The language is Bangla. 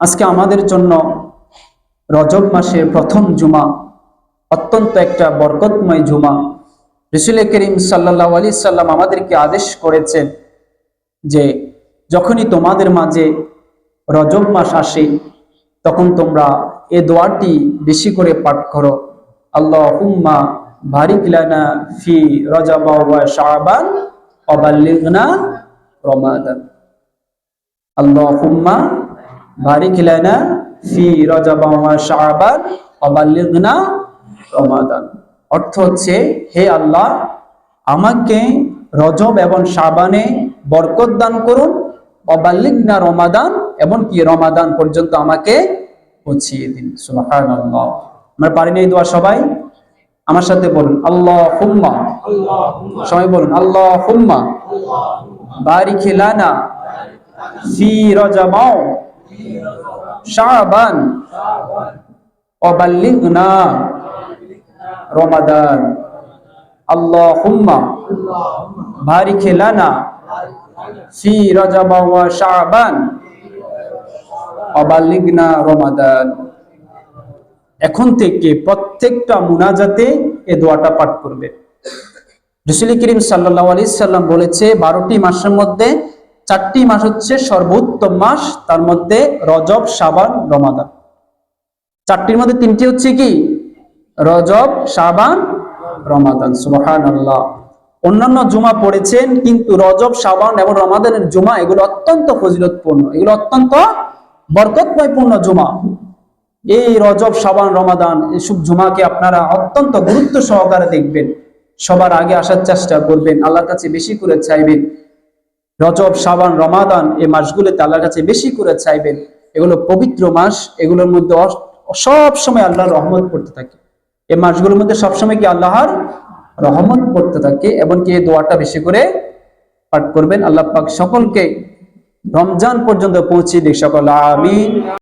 আজকে আমাদের জন্য রজব মাসের প্রথম জুমা, অত্যন্ত একটা বরকতময় জুমা। রসুল করিম সাল্লাহ আলি সাল্লাম আমাদেরকে আদেশ করেছেন যে, যখনই তোমাদের মাঝে রজব মাস আসে, তখন তোমরা এ দোয়াটি বেশি করে পাঠ করো। আল্লাহ হুম্মা লানা ফি রজব শাবান অবাল্লিগনা রমাদান। আল্লাহ হুম্মা বারিক লানা ফি রজব শাবান অবাল্লিগনা রমাদান। অর্থ হচ্ছে, হে আল্লাহ, আমাকে রজব এবং শাবানে বরকত দান করুন অবাল্লিগনা রমাদান এবং কি রমাদান পর্যন্ত আমাকে পৌঁছিয়ে দিন। সুবহানাল্লাহ। আমরা পারি না এই দোয়া সবাই? আমার সাথে বলুন আল্লাহ হুম্মা সবাই বলুন আল্লাহ হুম্মা বারিক লানা ফি রজবাও শাবান। অবাল্লিগনা রমাদান। অবাল্লিগনা রমাদান। এখন থেকে প্রত্যেকটা মুনাজাতে এ দোয়াটা পাঠ করবে। রসুল করিম সাল্লাহ আলি সাল্লাম বলেছে, বারোটি মাসের মধ্যে চারটি মাস হচ্ছে সর্বোত্তম মাস, তার মধ্যে রজব সাবান রমাদান। চারটির মধ্যে তিনটি হচ্ছে কি? রজব সাবান রমাদান। সুবহান আল্লাহ অন্যান্য জুমা পড়েছেন, কিন্তু রজব সাবান এবং রমাদানের জুমা, এগুলো অত্যন্ত ফজিলতপূর্ণ, এগুলো অত্যন্ত বরকতময়পূর্ণ জুমা। এই রজব সাবান রমাদান, এসব জুমাকে আপনারা অত্যন্ত গুরুত্ব সহকারে দেখবেন। সবার আগে আসার চেষ্টা করবেন, আল্লাহর কাছে বেশি করে চাইবেন। রজব সাবান রমাদান এই মাসগুলোতে আল্লাহর কাছে বেশি করে চাইবেন। এগুলো পবিত্র মাস, এগুলোর মধ্যে সব সময় আল্লাহর রহমত পড়তে থাকে। এই মাসগুলোর মধ্যে সবসময় কি আল্লাহর রহমত পড়তে থাকে? এবং কি এই দোয়াটা বেশি করে পাঠ করবেন। আল্লাহ পাক সকলকে রমজান পর্যন্ত পৌঁছে দিক। সকল আমিন।